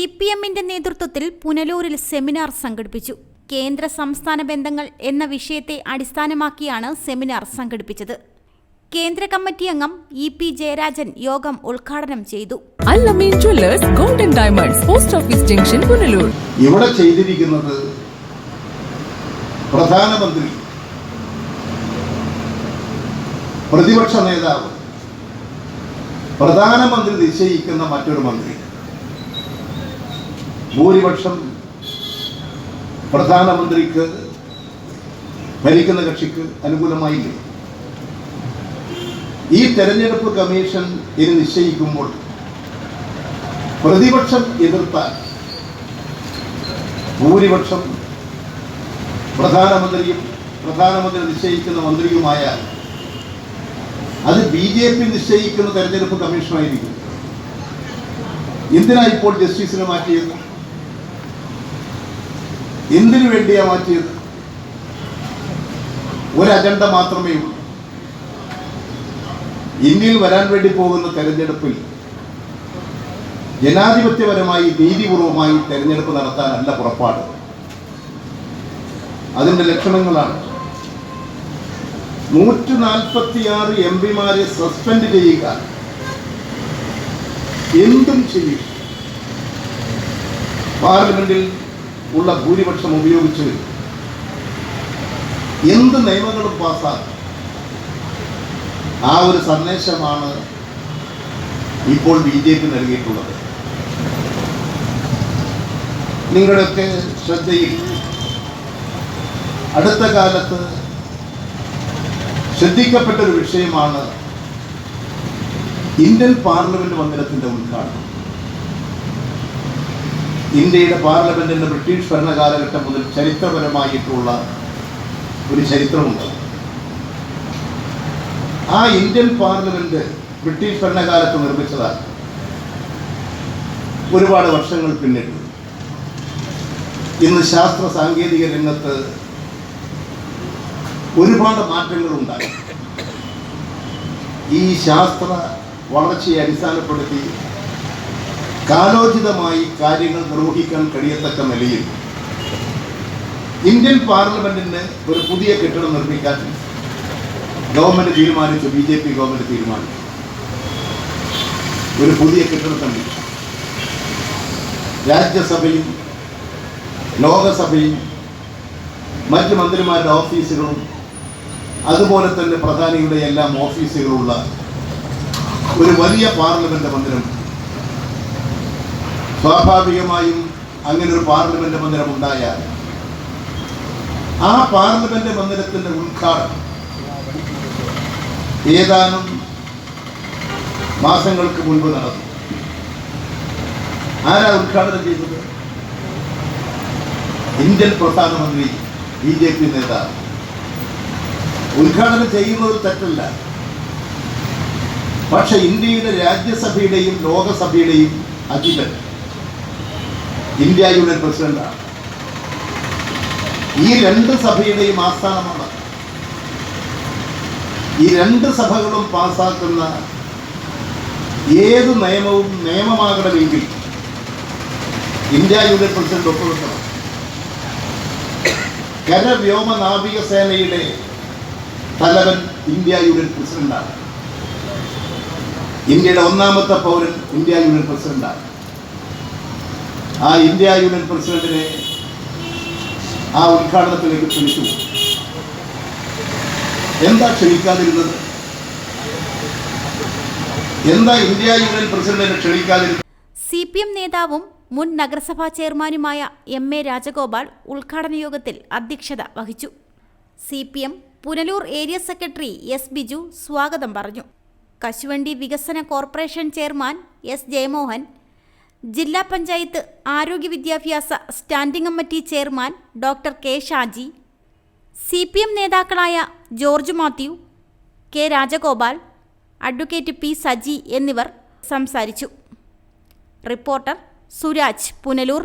C P എമ്മിന്റെ നേതൃത്വത്തിൽ പുനലൂരിൽ seminar സംഘടിപ്പിച്ചു. കേന്ദ്ര സംസ്ഥാന ബന്ധങ്ങൾ എന്ന വിഷയത്തെ അടിസ്ഥാനമാക്കിയാണ് സെമിനാർ സംഘടിപ്പിച്ചത്. കേന്ദ്ര കമ്മിറ്റി അംഗം ഇ പി ജയരാജൻ യോഗം ഉദ്ഘാടനം ചെയ്തു. Golden diamonds post office junction Punalur. ഇവിടെ ചെയ്തിരിക്കുന്നത് പ്രധാനമന്ത്രി പ്രതിപക്ഷ നേതാവ് പ്രധാനമന്ത്രി നിശ്ചയിക്കുന്ന മറ്റൊരു മന്ത്രി. ഭൂരിപക്ഷം പ്രധാനമന്ത്രിക്ക് ഭരിക്കുന്ന കക്ഷിക്ക് അനുകൂലമായില്ലേ. ഈ തെരഞ്ഞെടുപ്പ് കമ്മീഷൻ ഇത് നിശ്ചയിക്കുമ്പോൾ പ്രതിപക്ഷം എതിർത്താൽ ഭൂരിപക്ഷം പ്രധാനമന്ത്രിയും പ്രധാനമന്ത്രി നിശ്ചയിക്കുന്ന മന്ത്രിയുമായ അത് ബി ജെ പി നിശ്ചയിക്കുന്ന തെരഞ്ഞെടുപ്പ് കമ്മീഷനായിരിക്കും. എന്തിനാ ഇപ്പോൾ ജസ്റ്റിസിനെ മാറ്റിയത്? എന്തിനു വേണ്ടിയാ മാറ്റിയത്? ഒരു അജണ്ട മാത്രമേ ഉള്ളൂ. ഇന്ത്യയിൽ വരാൻ വേണ്ടി പോകുന്ന തെരഞ്ഞെടുപ്പിൽ ജനാധിപത്യപരമായി നീതിപൂർവമായി തെരഞ്ഞെടുപ്പ് നടത്താനല്ല പുറപ്പാട്. അതിന്റെ ലക്ഷണങ്ങളാണ്. നൂറ്റി നാൽപ്പത്തിയാറ് എം പിമാരെ സസ്പെൻഡ് ചെയ്യുക. എന്തും ചെയ്യും. പാർലമെന്റിൽ ഉള്ള ഭൂരിപക്ഷം ഉപയോഗിച്ച് എന്ത് നിയമങ്ങളും പാസ്സാക്കും ആ ഒരു സന്ദേശമാണ് ഇപ്പോൾ ബി ജെ പി നൽകിയിട്ടുള്ളത്. നിങ്ങളുടെയൊക്കെ ശ്രദ്ധയിൽ അടുത്ത കാലത്ത് ശ്രദ്ധിക്കപ്പെട്ട ഒരു വിഷയമാണ് ഇന്ത്യൻ പാർലമെന്റ് മന്ദിരത്തിന്റെ ഉദ്ഘാടനം. ഇന്ത്യയുടെ പാർലമെന്റിന്റെ ബ്രിട്ടീഷ് ഭരണകാലഘട്ടം മുതൽ ചരിത്രപരമായിട്ടുള്ള ഒരു ചരിത്രമുണ്ട്. ആ ഇന്ത്യൻ പാർലമെന്റ് ബ്രിട്ടീഷ് ഭരണകാലത്ത് നിർമ്മിച്ചതാണ്. ഒരുപാട് വർഷങ്ങൾ പിന്നിട്ടു ഇന്ന് ശാസ്ത്ര സാങ്കേതിക രംഗത്ത് ഒരുപാട് മാറ്റങ്ങൾ ഉണ്ടായി. ഈ ശാസ്ത്ര വളർച്ചയെ അടിസ്ഥാനപ്പെടുത്തി കാലോചിതമായി കാര്യങ്ങൾ നിർവഹിക്കാൻ കഴിയത്തക്ക നിലയിൽ ഇന്ത്യൻ പാർലമെന്റിന് ഒരു പുതിയ കെട്ടിടം നിർമ്മിക്കാൻ ഗവൺമെന്റ് തീരുമാനിച്ചു ബി ജെ പി ഗവൺമെന്റ് തീരുമാനിച്ചു. ഒരു പുതിയ കെട്ടിടം തന്നെ രാജ്യസഭയും ലോകസഭയും മറ്റ് മന്ത്രിമാരുടെ ഓഫീസുകളും അതുപോലെ തന്നെ പ്രധാനിയുടെ എല്ലാം ഓഫീസുകളുള്ള ഒരു വലിയ പാർലമെന്റ് മന്ദിരം സ്വാഭാവികമായും അങ്ങനെ ഒരു പാർലമെന്റ് മന്ദിരം ഉണ്ടായാൽ ആ പാർലമെന്റ് മന്ദിരത്തിന്റെ ഉദ്ഘാടനം ഏതാനും മാസങ്ങൾക്ക് മുൻപ് നടന്നു. ആരാ ഉദ്ഘാടനം ചെയ്തത്? ഇന്ത്യൻ പ്രധാനമന്ത്രി ബി ജെ പി നേതാവ്. ഉദ്ഘാടനം ചെയ്യുന്നത് തെറ്റല്ല. പക്ഷെ ഇന്ത്യയുടെ രാജ്യസഭയുടെയും ലോകസഭയുടെയും അധിപൻ ഇന്ത്യ യൂണിയൻ പ്രസിഡന്റാണ് ഈ രണ്ട് സഭയുടെയും ആസ്ഥാനമാണ്. ഈ രണ്ട് സഭകളും പാസാക്കുന്ന ഏത് നിയമവും നിയമമാകണമെങ്കിൽ ഇന്ത്യ യൂണിയൻ പ്രസിഡന്റ് ഒപ്പുവെക്കണം. കരവ്യോമ നാവിക സേനയുടെ തലവൻ ഇന്ത്യ യൂണിയൻ പ്രസിഡന്റാണ്. ഇന്ത്യയുടെ ഒന്നാമത്തെ പൗരൻ ഇന്ത്യ യൂണിയൻ പ്രസിഡന്റാണ്. ആ ഇന്ത്യ യൂണിയൻ പ്രസിഡന്റിനെ ആ ഉദ്ഘാടനത്തിലേക്ക് ക്ഷണിച്ചു എന്താ ക്ഷണിക്കാതിരുന്നത്? എന്താ ഇന്ത്യ യൂണിയൻ പ്രസിഡന്റിനെ ക്ഷണിക്കാതിരുന്നത്? സി പി എം നേതാവും മുൻ നഗരസഭാ ചെയർമാനുമായ എം എ രാജഗോപാൽ ഉദ്ഘാടന യോഗത്തിൽ അധ്യക്ഷത വഹിച്ചു. C P M Punalur area secretary S Biju സ്വാഗതം പറഞ്ഞു. കശുവണ്ടി വികസന കോർപ്പറേഷൻ ചെയർമാൻ എസ് ജയമോഹൻ ജില്ലാ പഞ്ചായത്ത് ആരോഗ്യ വിദ്യാഭ്യാസ standing committee chairman doctor K Shaji C P M നേതാക്കളായ George Mathew K Rajagopal advocate P Saji എന്നിവർ സംസാരിച്ചു. റിപ്പോർട്ടർ സുരാജ് പുനലൂർ.